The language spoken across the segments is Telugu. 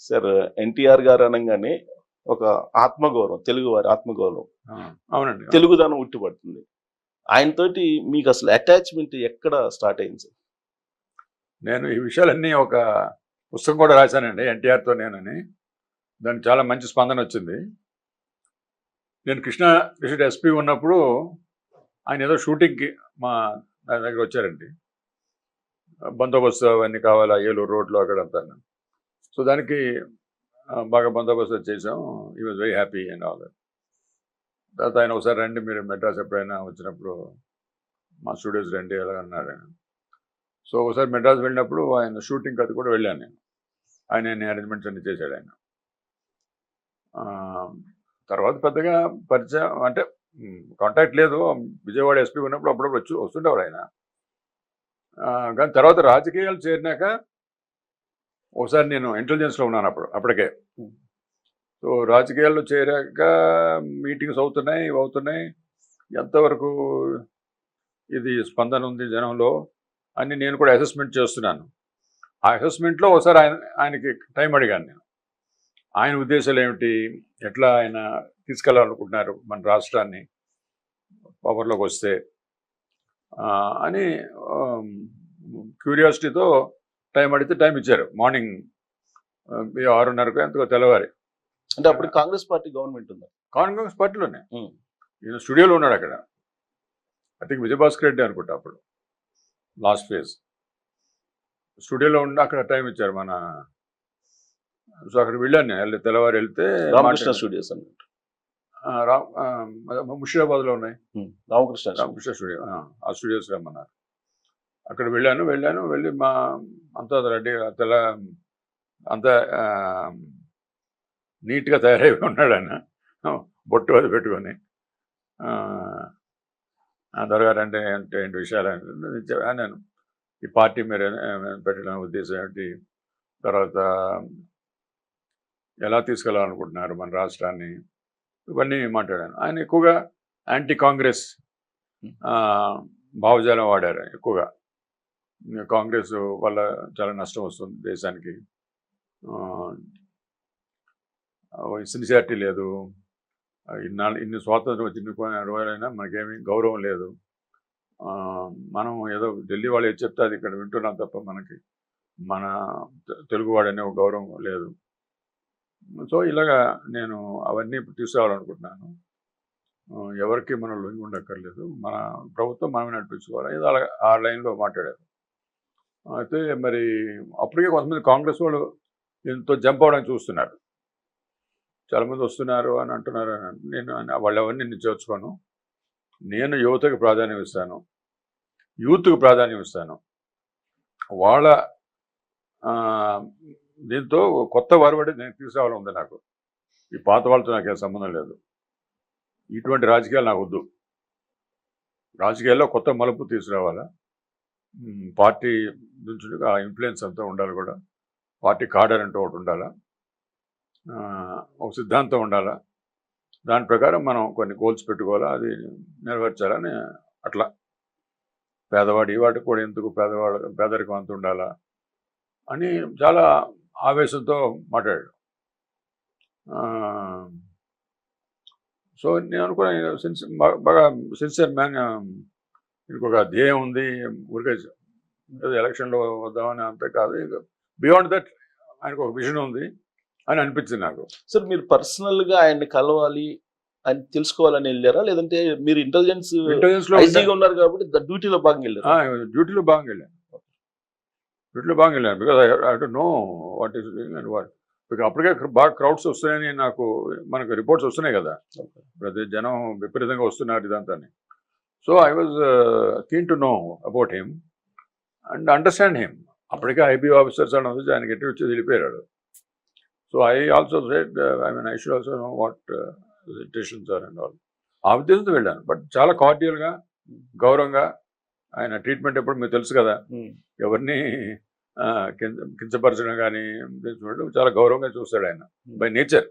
సార్ ఎన్టీఆర్ గారు అనగానే ఒక ఆత్మగౌరవం తెలుగు వారి ఆత్మగౌరవం అవునండి. తెలుగుదనం ఉట్టిపడుతుంది. ఆయనతోటి మీకు అసలు అటాచ్మెంట్ ఎక్కడ స్టార్ట్ అయింది సార్? నేను ఈ విషయాలన్నీ ఒక పుస్తకం కూడా రాశానండి ఎన్టీఆర్తో నేనని. దానికి చాలా మంచి స్పందన వచ్చింది. నేను కృష్ణ డిస్ట్రిక్ట్ ఎస్పీ ఉన్నప్పుడు ఆయన ఏదో షూటింగ్కి మా దగ్గర వచ్చారండి. బందోబస్తు అవన్నీ కావాలా ఏలూరు రోడ్లో అక్కడంతా సో దానికి బాగా బందోబస్తు చేసాం he was very happy and all తర్వాత ఆయన ఒకసారి రండి మీరు మెడ్రాస్ ఎప్పుడైనా వచ్చినప్పుడు మా స్టూడియోస్ రండి ఎలాగన్నారు ఆయన. సో ఒకసారి మెడ్రాస్ వెళ్ళినప్పుడు ఆయన షూటింగ్ అది కూడా వెళ్ళాను నేను. ఆయన అన్ని అరేంజ్మెంట్స్ అన్ని చేశాడు ఆయన. తర్వాత పెద్దగా పరిచయం అంటే కాంటాక్ట్ లేదు. విజయవాడ ఎస్పీ ఉన్నప్పుడు అప్పుడప్పుడు వచ్చి వస్తుండేవాడు ఆయన. కానీ తర్వాత రాజకీయాలు చేరినాక ఒకసారి నేను ఇంటెలిజెన్స్లో ఉన్నాను అప్పుడు అప్పటికే. సో రాజకీయాల్లో చేరాక మీటింగ్స్ అవుతున్నాయి అవుతున్నాయి. ఎంతవరకు ఇది స్పందన ఉంది జనంలో అని నేను కూడా అసెస్మెంట్ చేస్తున్నాను. ఆ అసెస్మెంట్లో ఒకసారి ఆయన ఆయనకి టైం అడిగాను నేను. ఆయన ఉద్దేశాలు ఏమిటి? ఎట్లా ఆయన తీసుకెళ్ళాలనుకుంటున్నారు మన రాష్ట్రాన్ని? పవర్లోకి వస్తే. అని క్యూరియాసిటీతో టైం అడిగితే టైం ఇచ్చారు. మార్నింగ్ ఆరున్నరకు ఎంతకో తెల్లవారి. అంటే అప్పుడు కాంగ్రెస్ పార్టీ గవర్నమెంట్ ఉంది? కాంగ్రెస్ పార్టీలోనే. ఈయన స్టూడియోలో ఉన్నాడు అక్కడ. ఐ థింక్ విజయభాస్కర్ రెడ్డి అనుకుంటా అప్పుడు. Last phase. స్టూడియోలో ఉండి అక్కడ టైం ఇచ్చారు మన సో అక్కడికి వెళ్ళాను నేను. వెళ్ళి తెల్లవారు వెళ్తే రామకృష్ణ. స్టూడియోస్ అన్నమాట ఆ, రా- ఆ, ముషిరాబాద్లో ఉన్నాయి. రామకృష్ణ. రామకృష్ణ స్టూడియో ఆ, ఆ స్టూడియోస్ రమ్మన్నారు. అక్కడ వెళ్ళాను వెళ్ళాను వెళ్ళి మా అంతా రెడీ తెల్ల అంతా నీట్గా తయారై ఉన్నాడు ఆయన. బొట్టు అది పెట్టుకొని. దొరగారు అంటే అంటే ఏంటి విషయాలు నేను ఈ పార్టీ మీరు పెట్టడం ఉద్దేశం ఏంటి? తర్వాత ఎలా తీసుకెళ్ళాలనుకుంటున్నారు మన రాష్ట్రాన్ని? ఇవన్నీ మాట్లాడాను. ఆయన ఎక్కువగా యాంటీ కాంగ్రెస్ భావజాలం వాడారు ఎక్కువగా. కాంగ్రెస్ వల్ల చాలా నష్టం వస్తుంది దేశానికి. సిన్సియారిటీ లేదు. ఇన్నాళ్ళు ఇన్ని స్వాతంత్రం వచ్చి ఇన్ని రోజులైనా మనకేమీ గౌరవం లేదు. మనం ఏదో ఢిల్లీ వాళ్ళు ఏది చెప్తే అది ఇక్కడ వింటున్నాం తప్ప మనకి మన తెలుగువాడనే ఒక గౌరవం లేదు. సో ఇలాగా నేను అవన్నీ తీసుకురావాలనుకుంటున్నాను ఎవరికి మనం లొంగి ఉండక్కర్లేదు. మన ప్రభుత్వం మనమే నడిపించుకోవాలి. ఏదో అలా ఆ లైన్లో మాట్లాడారు. అయితే మరి అప్పటికే కొంతమంది కాంగ్రెస్ వాళ్ళు దీంతో జంప్ అవడానికి చూస్తున్నారు. చాలామంది వస్తున్నారు అని అంటున్నారు. అని నేను వాళ్ళు ఎవరిని నేను చేర్చుకోను. నేను యువతకు ప్రాధాన్యం ఇస్తాను. యూత్కు ప్రాధాన్యం ఇస్తాను. వాళ్ళ దీంతో కొత్త వరవడి నేను తీసుకురావాలని ఉంది నాకు. ఈ పాత వాళ్ళతో నాకేం సంబంధం లేదు. ఇటువంటి రాజకీయాలు నాకు వద్దు. రాజకీయాల్లో కొత్త మలుపు తీసుకురావాలా? పార్టీ నుంచి ఆ ఇన్ఫ్లుయెన్స్ అంతా ఉండాలి కూడా. పార్టీ కార్డర్ అంటూ ఒకటి ఉండాలా? ఒక సిద్ధాంతం ఉండాలా? దాని ప్రకారం మనం కొన్ని గోల్స్ పెట్టుకోవాలా? అది నెరవేర్చాలని అట్లా. పేదవాడు వాటికి కూడా ఎందుకు పేదవాడు పేదరికం అంత ఉండాలా? అని చాలా ఆవేశంతో మాట్లాడాడు. సో నేను అనుకున్నా సిన్స్ బాగా సిన్సియర్ మ్యాన్ ఇంకొక ధ్యేయం ఉంది ఊరికే ఎలక్షన్లో వద్దామని అంతే కాదు బియాండ్ దట్ ఆయనకు ఒక విజన్ ఉంది అని అనిపించింది నాకు. సార్ మీరు పర్సనల్గా ఆయన్ని కలవాలి అని తెలుసుకోవాలని వెళ్ళారా? లేదంటే మీరు ఇంటెలిజెన్స్ ఇంటెలిజెన్స్లో ఉన్నారు కాబట్టి డ్యూటీలో భాగంగా వెళ్ళారు? డ్యూటీలో బాగా వెళ్ళాను. డ్యూటీలో బాగా వెళ్ళాను. Because I don't know what is doing and what. అప్పటికే బాగా క్రౌడ్స్ వస్తున్నాయని నాకు మనకు రిపోర్ట్స్ వస్తున్నాయి కదా. ప్రతి జనం విపరీతంగా వస్తున్నారు ఇదంతా so I was keen to know about him and understand him అప్పటికే ఐబీ ఆఫీసర్స్ అని వచ్చి ఆయన గట్టి వచ్చి వెళ్ళిపోయాడు so I also said I mean I should also know what intentions are and all ఆ ఉద్దేశంతో వెళ్ళాను. బట్ చాలా కార్డియల్గా గౌరవంగా ఆయన ట్రీట్మెంట్ ఎప్పుడు మీకు తెలుసు కదా? ఉమ్. ఎవరిని కించపరచడం కానీ చాలా గౌరవంగా చూస్తాడు ఆయన. బై నేచర్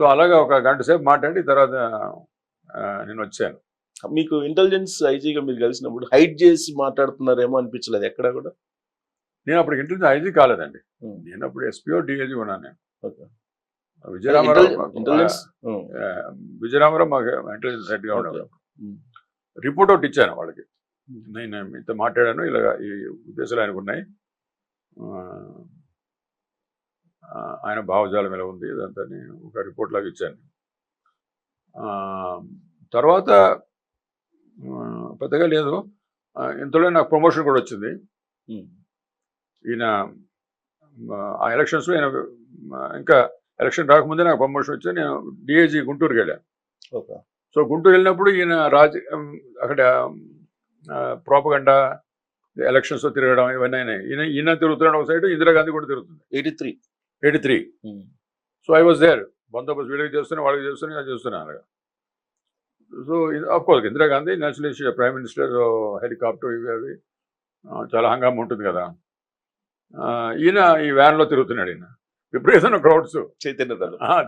సో అలాగా ఒక గంట సేపు మాట్లాడి తర్వాత నేను వచ్చాను. మీకు ఇంటెలిజెన్స్ ఐజీగా మీరు కలిసినప్పుడు హైట్ చేసి మాట్లాడుతున్నారేమో అనిపించలేదు ఎక్కడ కూడా నేను అప్పుడు ఇంటెలిజెన్స్ ఐజీ కాలేదండి ఉమ్. నేను అప్పుడు ఎస్పీఓ డిఐజీ ఉన్నాను నేను. Vijayaramarao intelli- intelligence. ఆ, విజయరామారావు మాకు ఇంటెలిజెన్స్ హెడ్గా. ఉమ్. రిపోర్ట్ ఒకటి ఇచ్చాను వాళ్ళకి. నేను మీతో మాట్లాడాను ఇలా ఈ ఉద్దేశాలు ఆయనకు ఉన్నాయి ఆయన భావజాలం ఎలా ఉంది ఇదంతా నేను ఒక రిపోర్ట్ లాగా ఇచ్చాను ఆ, తర్వాత పెద్దగా లేదు. ఇంతలో నాకు ప్రమోషన్ కూడా వచ్చింది. ఈయన ఆ ఎలక్షన్స్లో ఆయన ఆ, ఇంకా ఎలక్షన్ రాకముందే నాకు ప్రమోషన్ వచ్చి నేను డిఏజీ గుంటూరుకి వెళ్ళాను ఓకే. సో గుంటూరు వెళ్ళినప్పుడు ఈయన రాజ అక్కడ ప్రోపగండా ఎలక్షన్స్ తిరగడం ఇవన్నీ అయినాయి. ఈయన ఈయన తిరుగుతున్నాడు ఒక సైడ్ ఇందిరాగాంధీ కూడా తిరుగుతుంది. 83 eighty three. Um. So I was there. బందోబస్తు వీళ్ళకి చేస్తున్నా వాళ్ళకి చేస్తున్నా ఇలా చేస్తున్నా అలాగా so course Indira Gandhi national prime minister helicopter ఇవి అవి చాలా హంగామా ఉంటుంది కదా. ఈయన ఈ వ్యాన్లో తిరుగుతున్నాడు ఈయన. విపరీతమైన క్రౌడ్స్ చైతన్య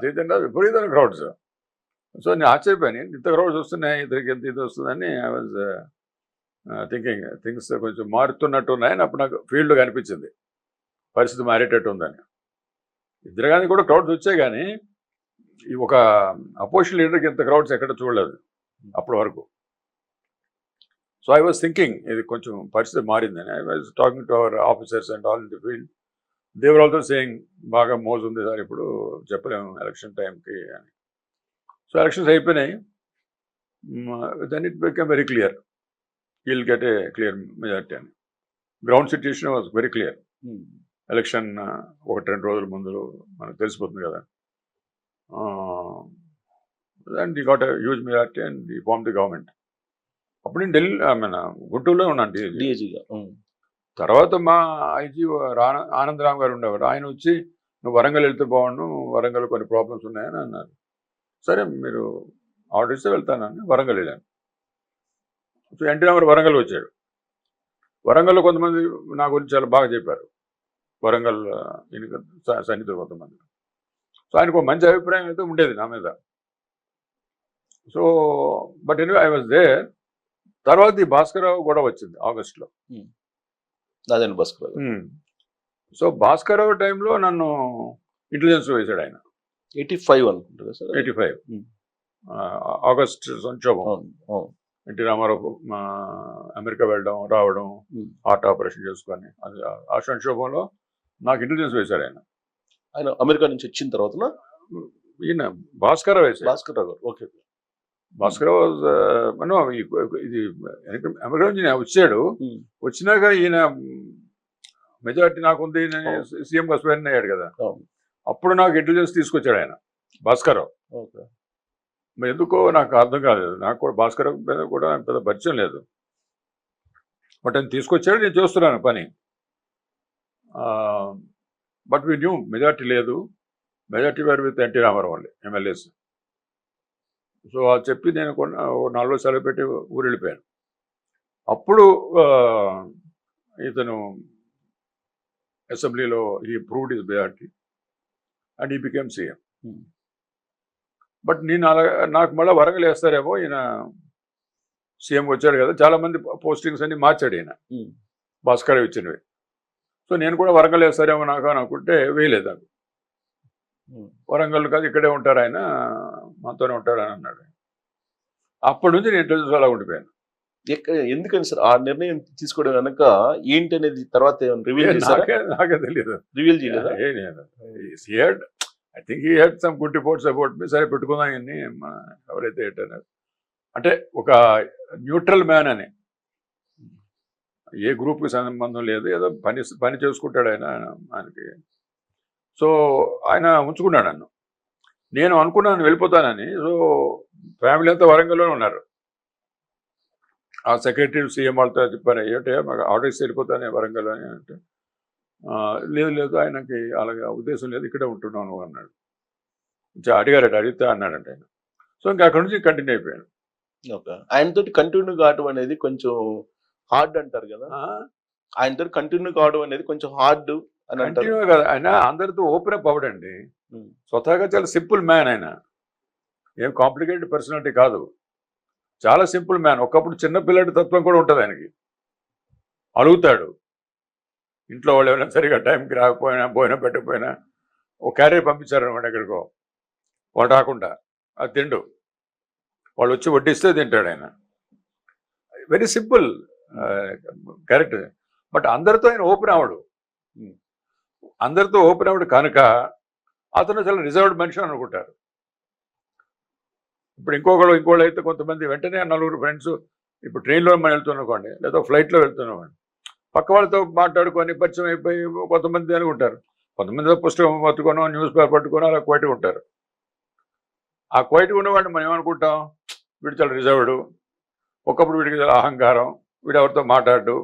చైతన్య విపరీతమైన క్రౌడ్స్ సో నేను ఆశ్చర్యపోయాను. ఇంత క్రౌడ్స్ వస్తున్నాయి ఇద్దరికి ఎంత ఇది వస్తుందని ఐ వాజ్ థింకింగ్ థింగ్స్ కొంచెం మారుతున్నట్టు ఉన్నాయని అప్పుడు నాకు ఫీల్డ్ కనిపించింది పరిస్థితి మారేటట్టు ఉందని. ఇందిరాగాంధీ కూడా క్రౌడ్స్ వచ్చాయి కానీ ఈ ఒక అపోజిషన్ లీడర్కి ఇంత క్రౌడ్స్ ఎక్కడ చూడలేదు. అప్పటి వరకు. సో ఐ వాజ్ థింకింగ్ ఇది కొంచెం పరిస్థితి మారిందని. I was talking to our officers and all in the field they were also saying బాగా మోజు ఉంది సార్ ఇప్పుడు చెప్పలేము ఎలక్షన్ టైంకి అని. సో ఎలక్షన్స్ అయిపోయినాయి. Then it become very clear will get a clear majority అని. Ground situation was very clear. Election ఒకటి రెండు రోజుల ముందు మనకు తెలిసిపోతుంది కదా. And he got huge majority and he form the government అప్పుడు నేను ఢిల్లీ ఐ మీన్ గుంటూరులో ఉన్నాను. డిఏజీగా. తర్వాత మా ఐజీ రాన ఆనందరామ్ గారు ఉండేవారు. ఆయన వచ్చి నువ్వు వరంగల్ వెళ్తే బాగుండు వరంగల్ కొన్ని ప్రాబ్లమ్స్ ఉన్నాయని అన్నారు. సరే మీరు ఆర్డర్ ఇస్తే వెళ్తానని వరంగల్ వెళ్ళాను. సో ఎన్టీ రామారావు వరంగల్ వచ్చాడు వరంగల్లో కొంతమంది నా గురించి చాలా బాగా చెప్పారు. వరంగల్ ఆ, ఈయనకి స- సన్నిహితులు కొంతమంది. సో ఆయనకు మంచి అభిప్రాయం అయితే ఉండేది నా మీద. So but anyway I was there తర్వాత ఈ భాస్కరరావు కూడా వచ్చింది ఆగస్టులో. నాదెండ్ల భాస్కర్ మ్మ్. సో భాస్కరరావు టైంలో నన్ను ఇంటెలిజెన్స్ వేశాడు ఆయన. ఎయిటీ ఫైవ్ అనుకుంటారు సార్. Eighty five. మ్మ్. ఆగస్ట్ సంక్షోభం. ఎన్టీ రామారావు అమెరికా వెళ్ళడం రావడం. హార్ట్ ఆపరేషన్ చేసుకొని అది ఆ- సంక్షోభంలో నాకు ఇంటెలిజెన్స్ వేశాడు ఆయన. ఆయన అమెరికా నుంచి వచ్చిన తర్వాత ఈయన భాస్కరరావు వేశాడు. భాస్కర్ రావు గారు ఓకే. ఈ- ఇది అమెరికా నుంచి వచ్చాడు. వచ్చినాక ఈయన మెజారిటీ నాకుంది. సీఎం స్వయం అయ్యాడు కదా. అప్పుడు నాకు ఇంటెలిజెన్స్ తీసుకొచ్చాడు ఆయన మరి ఎందుకో నాకు అర్థం కాలేదు. నాకు కూడా భాస్కర్ మీద కూడా పెద్ద పరిచయం లేదు. బట్ ఆయన తీసుకొచ్చాడు నేను చేస్తున్నాను పని. బట్ వీ న్యూ మెజార్టీ లేదు. మెజార్టీ వేరు with NT Ramarao MLAs. So అది చెప్పి నేను కొన్న నాలుగు రోజులు సెలవు పెట్టి ఊరు వెళ్ళిపోయాను అప్పుడు ఇతను అసెంబ్లీలో he proved is majority and he became CM Hmm. But నేను అలా నాకు మళ్ళీ వరంగల్ వేస్తారేమో ఈయన సీఎం వచ్చాడు కదా చాలా మంది పోస్టింగ్స్ అన్ని మార్చాడు ఈయన ఉమ్. భాస్కర్ ఇచ్చినవి సో నేను కూడా వరంగల్ వేస్తారేమో నాకు అని అనుకుంటే వేయలేదు నాకు. వరంగల్ కాదు ఇక్కడే ఉంటారు ఆయన మాతోనే ఉంటాడు అని అన్నాడు. అప్పటి నుంచి నేను ఇంటర్వ్యూస్ అలా ఉండిపోయాను. ఎక్క- ఎందుకని సార్? ఆ నిర్ణయం తీసుకోవడం వెనక ఏంటి అనేది తర్వాత రివీల్ నాకే తెలియదు. రివీల్ చేయలేదా? I think he had some good reports about me సరే పెట్టుకుందాం ఇవన్నీ. ఎవరైతే ఏంటన్నారు అంటే ఒక న్యూట్రల్ మ్యాన్ అని. ఏ గ్రూప్కి సంబంధం లేదు. ఏదో పని పని చేసుకుంటాడు ఆయన ఆయనకి. సో ఆయన ఉంచుకున్నాడు నన్ను. నేను అనుకున్నాను వెళ్ళిపోతానని సో ఫ్యామిలీ అంతా వరంగల్లోనే ఉన్నారు. ఆ సెక్రటరీ సీఎం వాళ్ళతో చెప్పాను ఏంటంటే మాకు ఆర్డర్ ఇస్తే వెళ్ళిపోతానే వరంగల్ అని అంటే "ఆ, లేదు లేదు ఆయనకి అలాగే ఉద్దేశం లేదు ఇక్కడే ఉంటున్నాను అన్నాడు. అడిగారట అడిగితే అన్నాడంట ఆయన. సో ఇంకా అక్కడ నుంచి కంటిన్యూ అయిపోయాను. ఓకే. ఆయనతో కంటిన్యూ కావడం అనేది కొంచెం హార్డ్ అంటారు కదా? ఆయనతో కంటిన్యూ కావడం అనేది కొంచెం హార్డ్ అని అంటారు. కంటిన్యూ కదా. ఆయన అందరితో ఓపెన్ అప్ అవ్వడండి. స్వతహాగా చాలా సింపుల్ మ్యాన్ ఆయన. ఏం కాంప్లికేటెడ్ పర్సనాలిటీ కాదు. చాలా సింపుల్ మ్యాన్. ఒకప్పుడు చిన్న పిల్లడి తత్వం కూడా ఉంటుంది ఆయనకి. అడుగుతాడు. ఇంట్లో వాళ్ళు ఎవరైనా సరిగా టైంకి రాకపోయినా పోయినా పెట్టకపోయినా ఒక క్యారియర్ పంపించారనమాట ఎక్కడికో. వాడు రాకుండా. అది తిండు. వాళ్ళు వచ్చి వడ్డిస్తే తింటాడు ఆయన. వెరీ సింపుల్ క్యారెక్టర్ బట్ అందరితో ఆయన ఓపెన్ అవడు Hmm. అందరితో ఓపెన్ అవ్వడు కనుక అతను చాలా రిజర్వ్డ్ మనిషి అనుకుంటారు. ఇప్పుడు ఇంకొకళ్ళు ఇంకోళ్ళు అయితే కొంతమంది వెంటనే నలుగురు ఫ్రెండ్స్ ఇప్పుడు ట్రైన్లో మనం వెళ్తున్నాకోండి లేదా ఫ్లైట్లో వెళ్తున్నామండి పక్క వాళ్ళతో మాట్లాడుకొని పరిచయం అయిపోయి కొంతమంది అనుకుంటారు కొంతమంది పుస్తకం పట్టుకోనో న్యూస్ పేపర్ పట్టుకోనో అలా క్వైట్గా ఉంటారు. ఆ క్వైట్గా ఉన్నవాడిని మనం ఏమనుకుంటాం? వీడు చాలా రిజర్వ్డ్ ఒకప్పుడు వీడికి చాలా అహంకారం వీడు ఎవరితో మాట్లాడు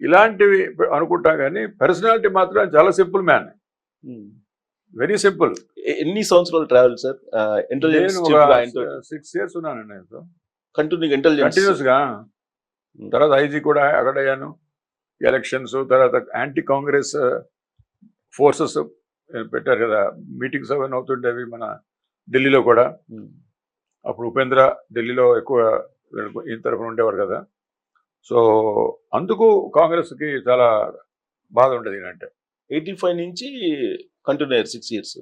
ఇలాంటివి అనుకుంటాం కానీ పర్సనాలిటీ మాత్రం చాలా సింపుల్ మ్యాన్. Very simple. ఎన్ని సంవత్సరాలు ట్రావెల్ సార్ సిక్స్ ఇయర్స్ ఉన్నాను నేను కంటిన్యూ ఇంటెలిజెన్స్ కంటిన్యూస్గా తర్వాత ఐజీ కూడా అక్కడ అయ్యాను ఎలక్షన్స్ తర్వాత యాంటీ కాంగ్రెస్ ఫోర్సెస్ పెట్టారు కదా. మీటింగ్స్ అవన్నీ అవుతుండేవి మన ఢిల్లీలో కూడా. అప్పుడు ఉపేంద్ర ఢిల్లీలో ఎక్కువ ఈయన తరఫున ఉండేవారు కదా. సో అందుకు కాంగ్రెస్కి చాలా బాధ ఉండేది ఈయనంటే ఎయిటీ ఫైవ్ నుంచి కంటిన్యూ అయ్యారు సిక్స్ ఇయర్స్.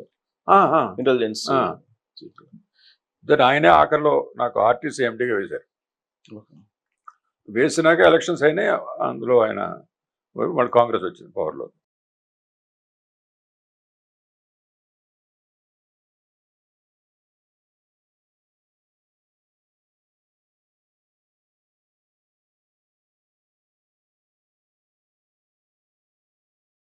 ఇంటెలిజెన్స్. దెన్ ఆయనే ఆఖరిలో నాకు ఆర్టీసీ ఎండీగా వేశారు. వేసినాక ఎలక్షన్స్ అయినాయి అందులో ఆయన మళ్ళీ కాంగ్రెస్ వచ్చింది పవర్లో.